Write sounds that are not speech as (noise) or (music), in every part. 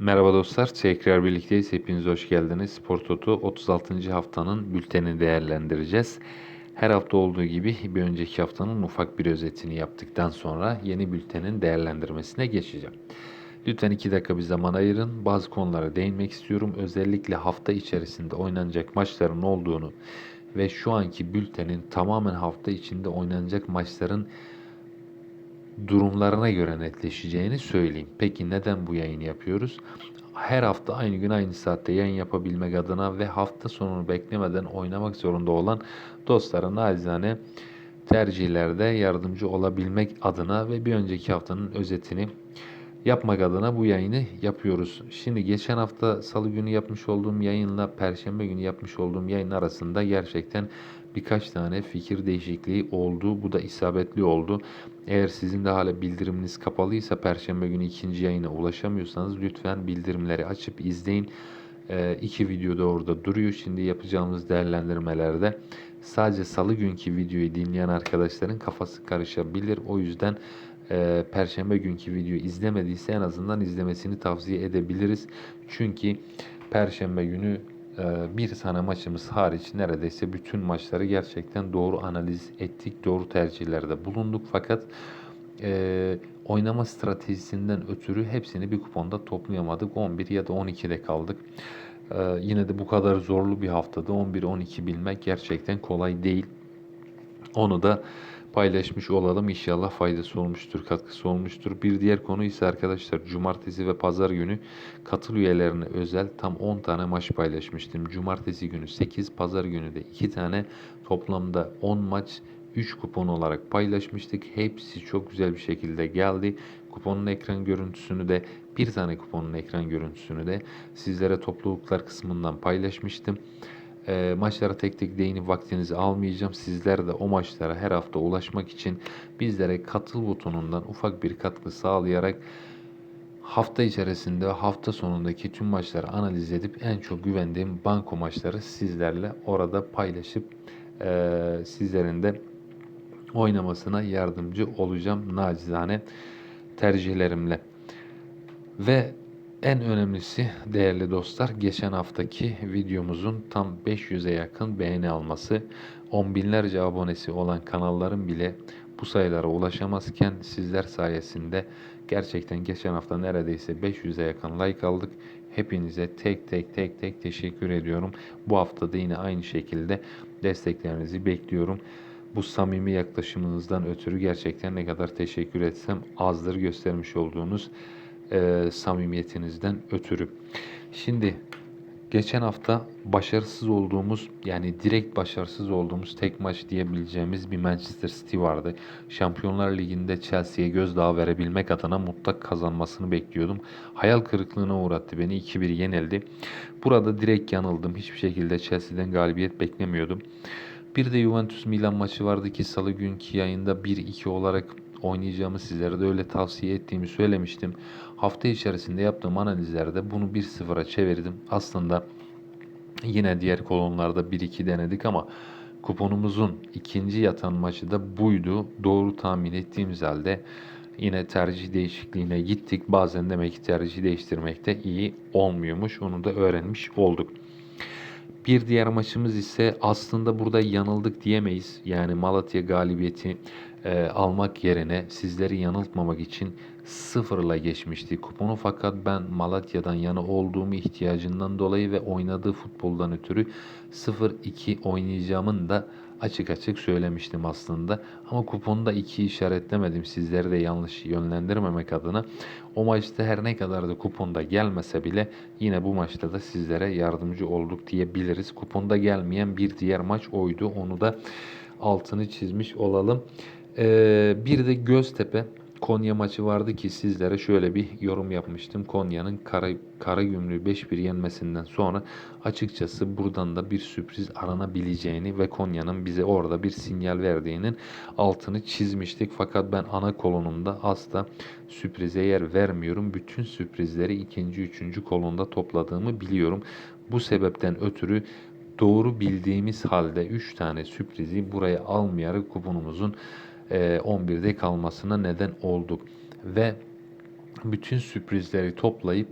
Merhaba dostlar, tekrar birlikteyiz. Hepiniz hoş geldiniz. Spor Toto 36. haftanın bültenini değerlendireceğiz. Her hafta olduğu gibi bir önceki haftanın ufak bir özetini yaptıktan sonra yeni bültenin değerlendirmesine geçeceğim. Lütfen 2 dakika bir zaman ayırın. Bazı konulara değinmek istiyorum. Özellikle hafta içerisinde oynanacak maçların olduğunu ve şu anki bültenin tamamen hafta içinde oynanacak maçların durumlarına göre netleşeceğini söyleyeyim. Peki neden bu yayını yapıyoruz? Her hafta aynı gün aynı saatte yayın yapabilmek adına ve hafta sonunu beklemeden oynamak zorunda olan dostlara nacizane tercihlerde yardımcı olabilmek adına ve bir önceki haftanın özetini yapmak adına bu yayını yapıyoruz. Şimdi geçen hafta salı günü yapmış olduğum yayınla perşembe günü yapmış olduğum yayın arasında gerçekten birkaç tane fikir değişikliği oldu. Bu da isabetli oldu. Eğer sizin de hala bildiriminiz kapalıysa perşembe günü ikinci yayına ulaşamıyorsanız lütfen bildirimleri açıp izleyin. Ee, iki video da orada duruyor. Şimdi yapacağımız değerlendirmelerde sadece salı günkü videoyu dinleyen arkadaşların kafası karışabilir. O yüzden e, perşembe günkü videoyu izlemediyse en azından izlemesini tavsiye edebiliriz. Çünkü perşembe günü e, bir tane maçımız hariç neredeyse bütün maçları gerçekten doğru analiz ettik. Doğru tercihlerde bulunduk. Fakat e, oynama stratejisinden ötürü hepsini bir kuponda toplayamadık. 11 ya da 12'de kaldık. E, yine de bu kadar zorlu bir haftada 11-12 bilmek gerçekten kolay değil. Onu da paylaşmış olalım. İnşallah faydası olmuştur, katkısı olmuştur. Bir diğer konu ise arkadaşlar cumartesi ve pazar günü katıl üyelerine özel tam 10 tane maç paylaşmıştım. Cumartesi günü 8, pazar günü de 2 tane toplamda 10 maç 3 kupon olarak paylaşmıştık. Hepsi çok güzel bir şekilde geldi. Kuponun ekran görüntüsünü de bir tane kuponun ekran görüntüsünü de sizlere topluluklar kısmından paylaşmıştım. E, maçlara tek tek değinip vaktinizi almayacağım. Sizler de o maçlara her hafta ulaşmak için bizlere katıl butonundan ufak bir katkı sağlayarak hafta içerisinde hafta sonundaki tüm maçları analiz edip en çok güvendiğim banko maçları sizlerle orada paylaşıp e, sizlerin de oynamasına yardımcı olacağım nacizane tercihlerimle. Ve en önemlisi değerli dostlar geçen haftaki videomuzun tam 500'e yakın beğeni alması. On binlerce abonesi olan kanalların bile bu sayılara ulaşamazken sizler sayesinde gerçekten geçen hafta neredeyse 500'e yakın like aldık. Hepinize tek tek tek tek teşekkür ediyorum. Bu hafta da yine aynı şekilde desteklerinizi bekliyorum. Bu samimi yaklaşımınızdan ötürü gerçekten ne kadar teşekkür etsem azdır göstermiş olduğunuz e, samimiyetinizden ötürü. Şimdi geçen hafta başarısız olduğumuz yani direkt başarısız olduğumuz tek maç diyebileceğimiz bir Manchester City vardı. Şampiyonlar Ligi'nde Chelsea'ye gözdağı verebilmek adına mutlak kazanmasını bekliyordum. Hayal kırıklığına uğrattı beni. 2-1 yenildi. Burada direkt yanıldım. Hiçbir şekilde Chelsea'den galibiyet beklemiyordum. Bir de Juventus Milan maçı vardı ki salı günkü yayında 1-2 olarak oynayacağımı sizlere de öyle tavsiye ettiğimi söylemiştim. Hafta içerisinde yaptığım analizlerde bunu 1-0'a çevirdim. Aslında yine diğer kolonlarda 1-2 denedik ama kuponumuzun ikinci yatan maçı da buydu. Doğru tahmin ettiğimiz halde yine tercih değişikliğine gittik. Bazen demek ki tercih değiştirmek de iyi olmuyormuş. Onu da öğrenmiş olduk. Bir diğer maçımız ise aslında burada yanıldık diyemeyiz. Yani Malatya galibiyeti e, almak yerine sizleri yanıltmamak için sıfırla geçmişti kuponu fakat ben Malatya'dan yana olduğumu ihtiyacından dolayı ve oynadığı futboldan ötürü 0-2 oynayacağımın da açık açık söylemiştim aslında. Ama kuponda 2 işaretlemedim sizleri de yanlış yönlendirmemek adına. O maçta her ne kadar da kuponda gelmese bile yine bu maçta da sizlere yardımcı olduk diyebiliriz. Kuponda gelmeyen bir diğer maç oydu. Onu da altını çizmiş olalım. Ee, bir de Göztepe Konya maçı vardı ki sizlere şöyle bir yorum yapmıştım. Konya'nın Kara, Karagümrük'ü 5-1 yenmesinden sonra açıkçası buradan da bir sürpriz aranabileceğini ve Konya'nın bize orada bir sinyal verdiğinin altını çizmiştik. Fakat ben ana kolonumda asla sürprize yer vermiyorum. Bütün sürprizleri ikinci, üçüncü kolonda topladığımı biliyorum. Bu sebepten ötürü doğru bildiğimiz halde 3 tane sürprizi buraya almayarak kuponumuzun 11'de e, kalmasına neden olduk. Ve bütün sürprizleri toplayıp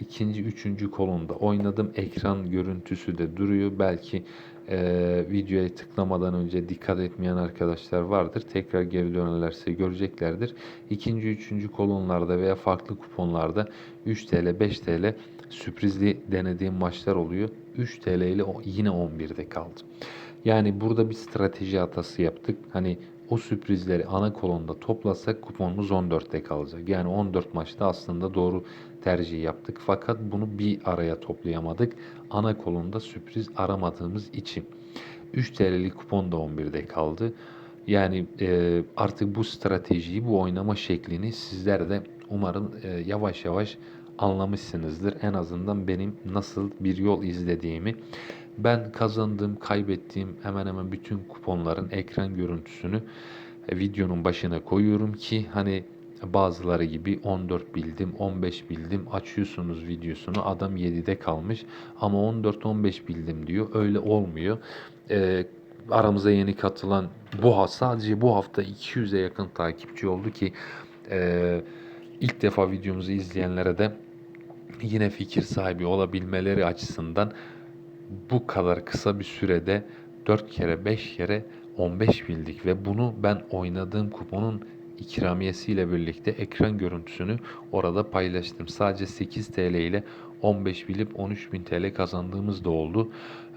ikinci, üçüncü kolunda oynadım. Ekran görüntüsü de duruyor. Belki e, videoya tıklamadan önce dikkat etmeyen arkadaşlar vardır. Tekrar geri dönerlerse göreceklerdir. İkinci, üçüncü kolonlarda veya farklı kuponlarda 3 TL, 5 TL sürprizli denediğim maçlar oluyor. 3 TL ile yine 11'de kaldım. Yani burada bir strateji hatası yaptık. Hani o sürprizleri ana kolonda toplasak kuponumuz 14'te kalacak. Yani 14 maçta aslında doğru tercih yaptık. Fakat bunu bir araya toplayamadık. Ana kolonda sürpriz aramadığımız için. 3 TL'lik kupon da 11'de kaldı. Yani e, artık bu stratejiyi, bu oynama şeklini sizler de umarım e, yavaş yavaş anlamışsınızdır. En azından benim nasıl bir yol izlediğimi. Ben kazandığım, kaybettiğim hemen hemen bütün kuponların ekran görüntüsünü e, videonun başına koyuyorum ki hani bazıları gibi 14 bildim, 15 bildim açıyorsunuz videosunu adam 7'de kalmış ama 14-15 bildim diyor. Öyle olmuyor. Ee, aramıza yeni katılan bu ha- sadece bu hafta 200'e yakın takipçi oldu ki e, ilk defa videomuzu izleyenlere de yine fikir sahibi olabilmeleri açısından bu kadar kısa bir sürede 4 kere 5 kere 15 bildik ve bunu ben oynadığım kuponun ikramiyesiyle birlikte ekran görüntüsünü orada paylaştım. Sadece 8 TL ile 15 bilip 13.000 TL kazandığımız da oldu.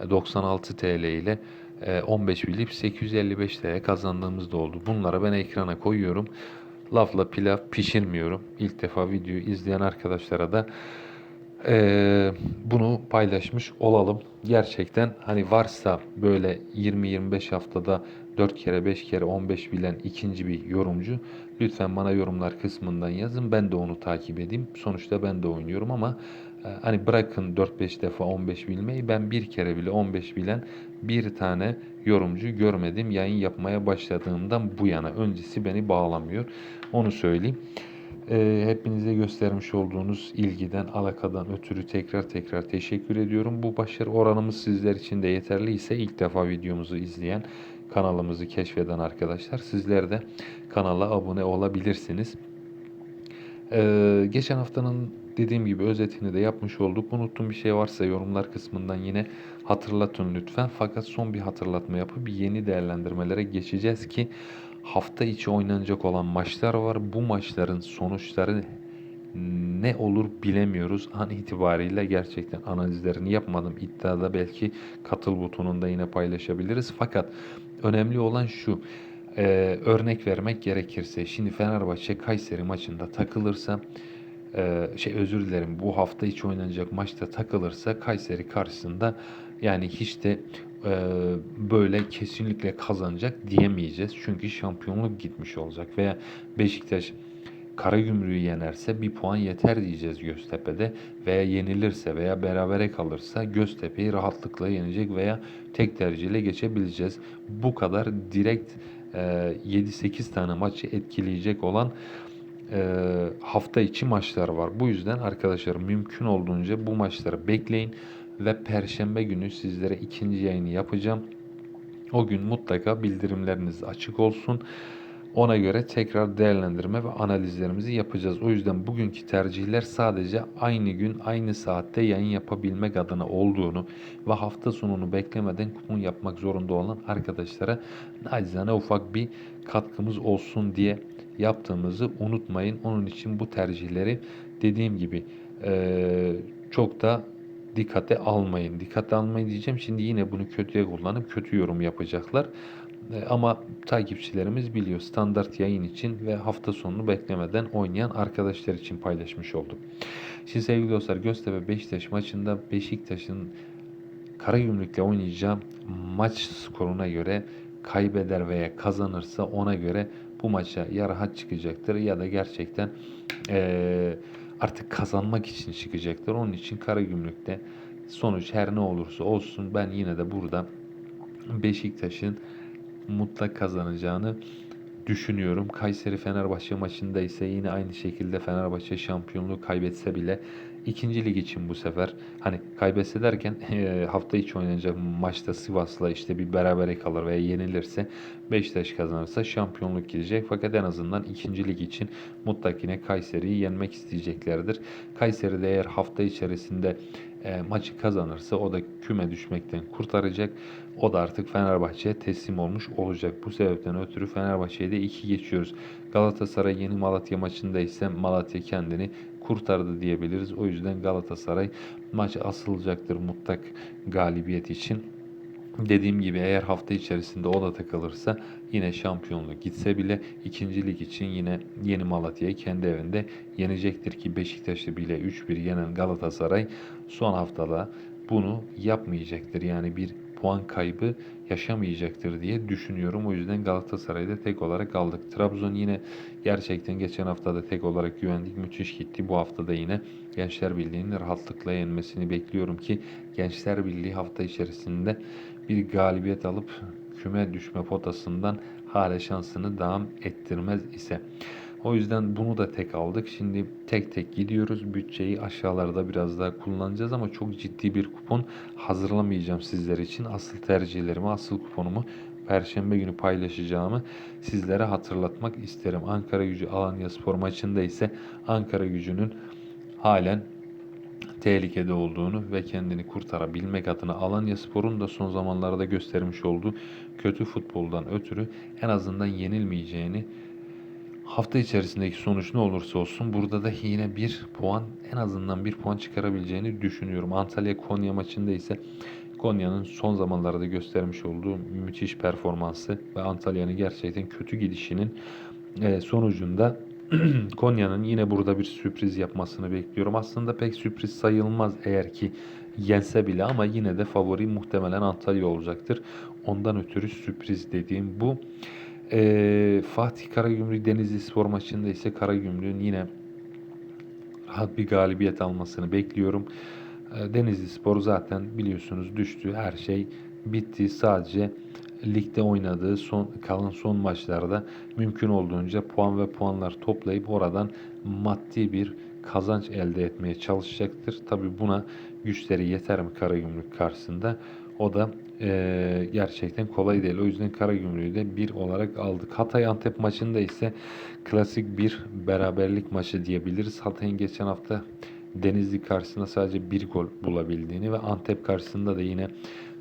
E, 96 TL ile e, 15 bilip 855 TL kazandığımız da oldu. Bunları ben ekrana koyuyorum. Lafla pilav pişirmiyorum. İlk defa videoyu izleyen arkadaşlara da Eee, bunu paylaşmış olalım. Gerçekten hani varsa böyle 20-25 haftada 4 kere 5 kere 15 bilen ikinci bir yorumcu lütfen bana yorumlar kısmından yazın. Ben de onu takip edeyim. Sonuçta ben de oynuyorum ama e, hani bırakın 4-5 defa 15 bilmeyi ben bir kere bile 15 bilen bir tane yorumcu görmedim yayın yapmaya başladığımdan bu yana. Öncesi beni bağlamıyor. Onu söyleyeyim. Ee, hepinize göstermiş olduğunuz ilgiden, alakadan ötürü tekrar tekrar teşekkür ediyorum. Bu başarı oranımız sizler için de yeterli ise ilk defa videomuzu izleyen, kanalımızı keşfeden arkadaşlar sizler de kanala abone olabilirsiniz. Ee, geçen haftanın dediğim gibi özetini de yapmış olduk. Unuttuğum bir şey varsa yorumlar kısmından yine hatırlatın lütfen. Fakat son bir hatırlatma yapıp yeni değerlendirmelere geçeceğiz ki hafta içi oynanacak olan maçlar var. Bu maçların sonuçları ne olur bilemiyoruz. An itibariyle gerçekten analizlerini yapmadım. İddiada belki katıl butonunda yine paylaşabiliriz. Fakat önemli olan şu. e, örnek vermek gerekirse şimdi Fenerbahçe Kayseri maçında takılırsa e, şey özür dilerim bu hafta içi oynanacak maçta takılırsa Kayseri karşısında yani hiç de böyle kesinlikle kazanacak diyemeyeceğiz. Çünkü şampiyonluk gitmiş olacak veya Beşiktaş Karagümrük'ü yenerse bir puan yeter diyeceğiz Göztepe'de veya yenilirse veya berabere kalırsa Göztepe'yi rahatlıkla yenecek veya tek tercihle geçebileceğiz. Bu kadar direkt e, 7-8 tane maçı etkileyecek olan e, hafta içi maçlar var. Bu yüzden arkadaşlar mümkün olduğunca bu maçları bekleyin ve perşembe günü sizlere ikinci yayını yapacağım. O gün mutlaka bildirimleriniz açık olsun. Ona göre tekrar değerlendirme ve analizlerimizi yapacağız. O yüzden bugünkü tercihler sadece aynı gün aynı saatte yayın yapabilmek adına olduğunu ve hafta sonunu beklemeden kupon yapmak zorunda olan arkadaşlara nacizane ufak bir katkımız olsun diye yaptığımızı unutmayın. Onun için bu tercihleri dediğim gibi çok da dikkate almayın. Dikkate almayın diyeceğim. Şimdi yine bunu kötüye kullanıp kötü yorum yapacaklar. E, Ama takipçilerimiz biliyor. Standart yayın için ve hafta sonunu beklemeden oynayan arkadaşlar için paylaşmış oldum. Şimdi sevgili dostlar Göztepe Beşiktaş maçında Beşiktaş'ın Karagümrük'le oynayacağı maç skoruna göre kaybeder veya kazanırsa ona göre bu maça ya rahat çıkacaktır ya da gerçekten eee, artık kazanmak için çıkacaktır. Onun için Karagümrük'te sonuç her ne olursa olsun ben yine de burada Beşiktaş'ın mutlak kazanacağını düşünüyorum. Kayseri Fenerbahçe maçında ise yine aynı şekilde Fenerbahçe şampiyonluğu kaybetse bile ikinci lig için bu sefer hani kaybetse eee, (laughs) hafta içi oynanacak maçta Sivas'la işte bir berabere kalır veya yenilirse Beşiktaş kazanırsa şampiyonluk gidecek. Fakat en azından ikinci lig için mutlaka yine Kayseri'yi yenmek isteyeceklerdir. Kayseri de eğer hafta içerisinde e, maçı kazanırsa o da küme düşmekten kurtaracak. O da artık Fenerbahçe'ye teslim olmuş olacak. Bu sebepten ötürü Fenerbahçe'ye de 2 geçiyoruz. Galatasaray yeni Malatya maçında ise Malatya kendini kurtardı diyebiliriz. O yüzden Galatasaray maç asılacaktır mutlak galibiyet için. Dediğim gibi eğer hafta içerisinde o da takılırsa yine şampiyonluk gitse bile ikinci lig için yine Yeni Malatya'yı kendi evinde yenecektir ki Beşiktaş'ı bile 3-1 yenen Galatasaray son haftada bunu yapmayacaktır. Yani bir puan kaybı yaşamayacaktır diye düşünüyorum. O yüzden Galatasaray'da tek olarak aldık. Trabzon yine gerçekten geçen hafta da tek olarak güvendik. Müthiş gitti. Bu hafta da yine Gençler Birliği'nin rahatlıkla yenmesini bekliyorum ki Gençler Birliği hafta içerisinde bir galibiyet alıp küme düşme potasından hala şansını devam ettirmez ise. O yüzden bunu da tek aldık. Şimdi tek tek gidiyoruz. Bütçeyi aşağılarda biraz daha kullanacağız ama çok ciddi bir kupon hazırlamayacağım sizler için. Asıl tercihlerimi, asıl kuponumu Perşembe günü paylaşacağımı sizlere hatırlatmak isterim. Ankara gücü Alanya Spor maçında ise Ankara gücünün halen tehlikede olduğunu ve kendini kurtarabilmek adına Alanya Spor'un da son zamanlarda göstermiş olduğu kötü futboldan ötürü en azından yenilmeyeceğini hafta içerisindeki sonuç ne olursa olsun burada da yine bir puan en azından bir puan çıkarabileceğini düşünüyorum. Antalya Konya maçında ise Konya'nın son zamanlarda göstermiş olduğu müthiş performansı ve Antalya'nın gerçekten kötü gidişinin e, sonucunda (clears throat) Konya'nın yine burada bir sürpriz yapmasını bekliyorum. Aslında pek sürpriz sayılmaz eğer ki yense bile ama yine de favori muhtemelen Antalya olacaktır. Ondan ötürü sürpriz dediğim bu. Ee, Fatih Karagümrük Denizli Spor maçında ise Karagümrük'ün yine rahat bir galibiyet almasını bekliyorum. Ee, Denizli Spor zaten biliyorsunuz düştü. Her şey bitti. Sadece ligde oynadığı son kalan son maçlarda mümkün olduğunca puan ve puanlar toplayıp oradan maddi bir kazanç elde etmeye çalışacaktır. Tabi buna güçleri yeter mi Karagümrük karşısında? O da eee, gerçekten kolay değil. O yüzden Karagümrük'ü de bir olarak aldık. Hatay Antep maçında ise klasik bir beraberlik maçı diyebiliriz. Hatay'ın geçen hafta Denizli karşısında sadece bir gol bulabildiğini ve Antep karşısında da yine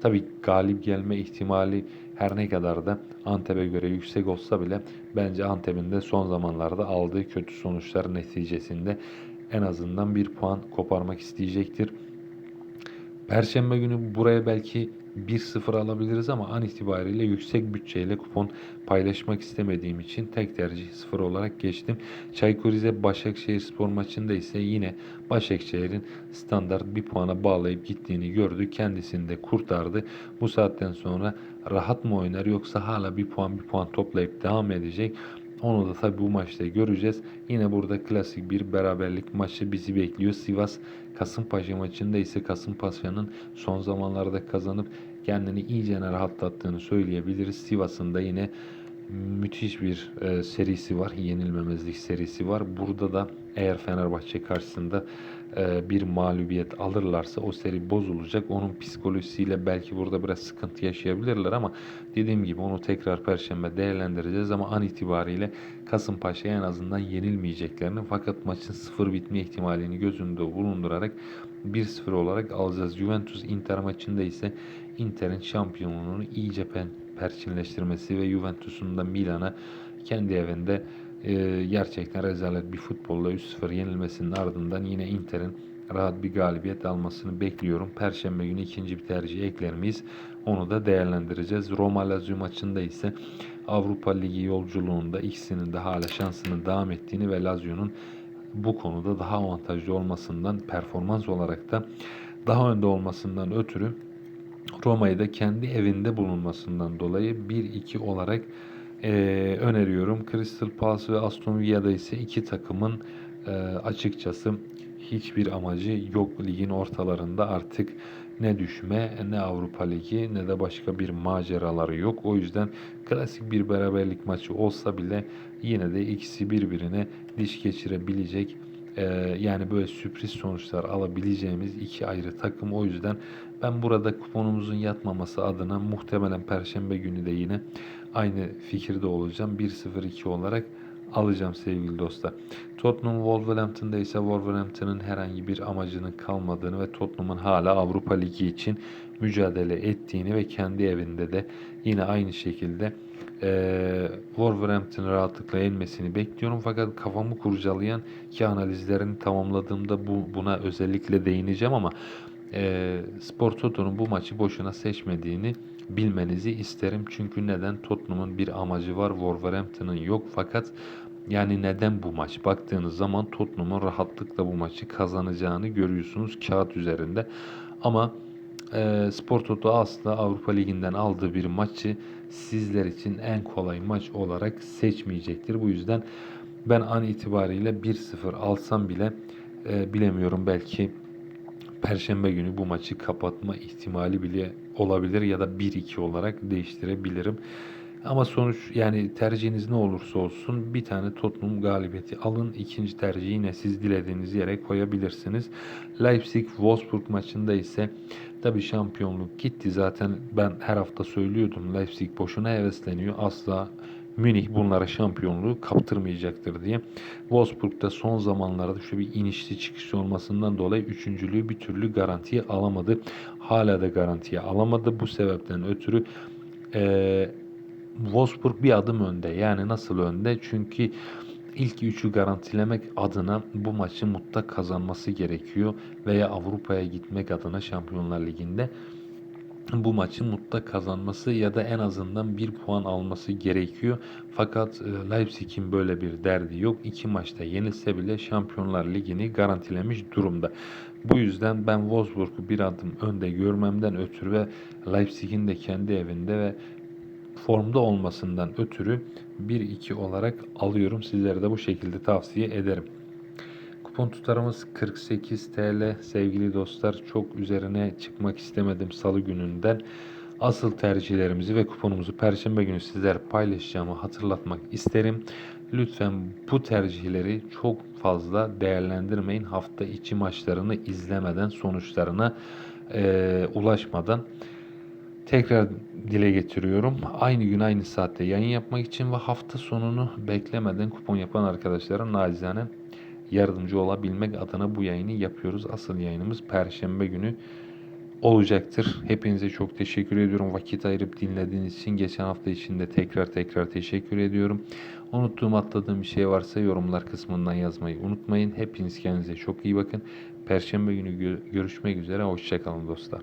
tabii galip gelme ihtimali her ne kadar da Antep'e göre yüksek olsa bile bence Antep'in de son zamanlarda aldığı kötü sonuçlar neticesinde en azından bir puan koparmak isteyecektir. Perşembe günü buraya belki 1-0 alabiliriz ama an itibariyle yüksek bütçeyle kupon paylaşmak istemediğim için tek tercih 0 olarak geçtim. Çaykur Rize Başakşehir spor maçında ise yine Başakşehir'in standart bir puana bağlayıp gittiğini gördü. Kendisini de kurtardı. Bu saatten sonra rahat mı oynar yoksa hala bir puan bir puan toplayıp devam edecek. Onu da tabii bu maçta göreceğiz. Yine burada klasik bir beraberlik maçı bizi bekliyor. Sivas Kasımpaşa maçında ise Kasımpaşa'nın son zamanlarda kazanıp kendini iyice rahatlattığını söyleyebiliriz. Sivas'ın da yine müthiş bir e, serisi var. Yenilmemezlik serisi var. Burada da eğer Fenerbahçe karşısında bir mağlubiyet alırlarsa o seri bozulacak. Onun psikolojisiyle belki burada biraz sıkıntı yaşayabilirler ama dediğim gibi onu tekrar perşembe değerlendireceğiz ama an itibariyle Kasımpaşa'ya en azından yenilmeyeceklerini fakat maçın sıfır bitme ihtimalini göz önünde bulundurarak 1-0 olarak alacağız. Juventus Inter maçında ise Inter'in şampiyonluğunu iyice perçinleştirmesi ve Juventus'un da Milan'a kendi evinde e, gerçekten rezalet bir futbolla 3-0 yenilmesinin ardından yine Inter'in rahat bir galibiyet almasını bekliyorum. Perşembe günü ikinci bir tercih ekler miyiz? Onu da değerlendireceğiz. Roma Lazio maçında ise Avrupa Ligi yolculuğunda ikisinin de hala şansının devam ettiğini ve Lazio'nun bu konuda daha avantajlı olmasından performans olarak da daha önde olmasından ötürü Roma'yı da kendi evinde bulunmasından dolayı 1-2 olarak eee, öneriyorum. Crystal Palace ve Aston Villa'da ise iki takımın eee, açıkçası hiçbir amacı yok ligin ortalarında artık ne düşme ne Avrupa Ligi ne de başka bir maceraları yok. O yüzden klasik bir beraberlik maçı olsa bile yine de ikisi birbirine diş geçirebilecek Ee, yani böyle sürpriz sonuçlar alabileceğimiz iki ayrı takım. O yüzden ben burada kuponumuzun yatmaması adına muhtemelen Perşembe günü de yine aynı fikirde olacağım. 1-0-2 olarak alacağım sevgili dostlar. Tottenham Wolverhampton'da ise Wolverhampton'ın herhangi bir amacının kalmadığını ve Tottenham'ın hala Avrupa Ligi için mücadele ettiğini ve kendi evinde de yine aynı şekilde eee Wolverhampton'ı rahatlıkla yenmesini bekliyorum. Fakat kafamı kurcalayan ki analizlerini tamamladığımda bu, buna özellikle değineceğim ama eee Spor Toto'nun bu maçı boşuna seçmediğini bilmenizi isterim. Çünkü neden? Tottenham'ın bir amacı var, Wolverhampton'ın yok. Fakat yani neden bu maç? Baktığınız zaman Tottenham'ın rahatlıkla bu maçı kazanacağını görüyorsunuz kağıt üzerinde. Ama e, Spor Toto asla Avrupa Ligi'nden aldığı bir maçı sizler için en kolay maç olarak seçmeyecektir. Bu yüzden ben an itibariyle 1-0 alsam bile e, bilemiyorum belki Perşembe günü bu maçı kapatma ihtimali bile olabilir ya da 1-2 olarak değiştirebilirim. Ama sonuç yani tercihiniz ne olursa olsun bir tane Tottenham galibiyeti alın. İkinci tercihi yine siz dilediğiniz yere koyabilirsiniz. Leipzig-Wolfsburg maçında ise tabii şampiyonluk gitti. Zaten ben her hafta söylüyordum Leipzig boşuna hevesleniyor. Asla Münih bunlara şampiyonluğu kaptırmayacaktır diye. Wolfsburg'da son zamanlarda şöyle bir inişli çıkışlı olmasından dolayı üçüncülüğü bir türlü garantiye alamadı. Hala da garantiye alamadı. Bu sebepten ötürü eee Wolfsburg bir adım önde. Yani nasıl önde? Çünkü ilk üçü garantilemek adına bu maçı mutlak kazanması gerekiyor veya Avrupa'ya gitmek adına Şampiyonlar Ligi'nde bu maçı mutlak kazanması ya da en azından bir puan alması gerekiyor. Fakat e, Leipzig'in böyle bir derdi yok. İki maçta yenilse bile Şampiyonlar Ligi'ni garantilemiş durumda. Bu yüzden ben Wolfsburg'u bir adım önde görmemden ötürü ve Leipzig'in de kendi evinde ve formda olmasından ötürü 1-2 olarak alıyorum. Sizlere de bu şekilde tavsiye ederim. Kupon tutarımız 48 TL sevgili dostlar. Çok üzerine çıkmak istemedim salı gününden. Asıl tercihlerimizi ve kuponumuzu perşembe günü sizler paylaşacağımı hatırlatmak isterim. Lütfen bu tercihleri çok fazla değerlendirmeyin. Hafta içi maçlarını izlemeden sonuçlarına eee, ulaşmadan tekrar dile getiriyorum. Aynı gün aynı saatte yayın yapmak için ve hafta sonunu beklemeden kupon yapan arkadaşlara nacizane yardımcı olabilmek adına bu yayını yapıyoruz. Asıl yayınımız Perşembe günü olacaktır. Hepinize çok teşekkür ediyorum. Vakit ayırıp dinlediğiniz için geçen hafta için de tekrar tekrar teşekkür ediyorum. Unuttuğum atladığım bir şey varsa yorumlar kısmından yazmayı unutmayın. Hepiniz kendinize çok iyi bakın. Perşembe günü gö- görüşmek üzere. Hoşçakalın dostlar.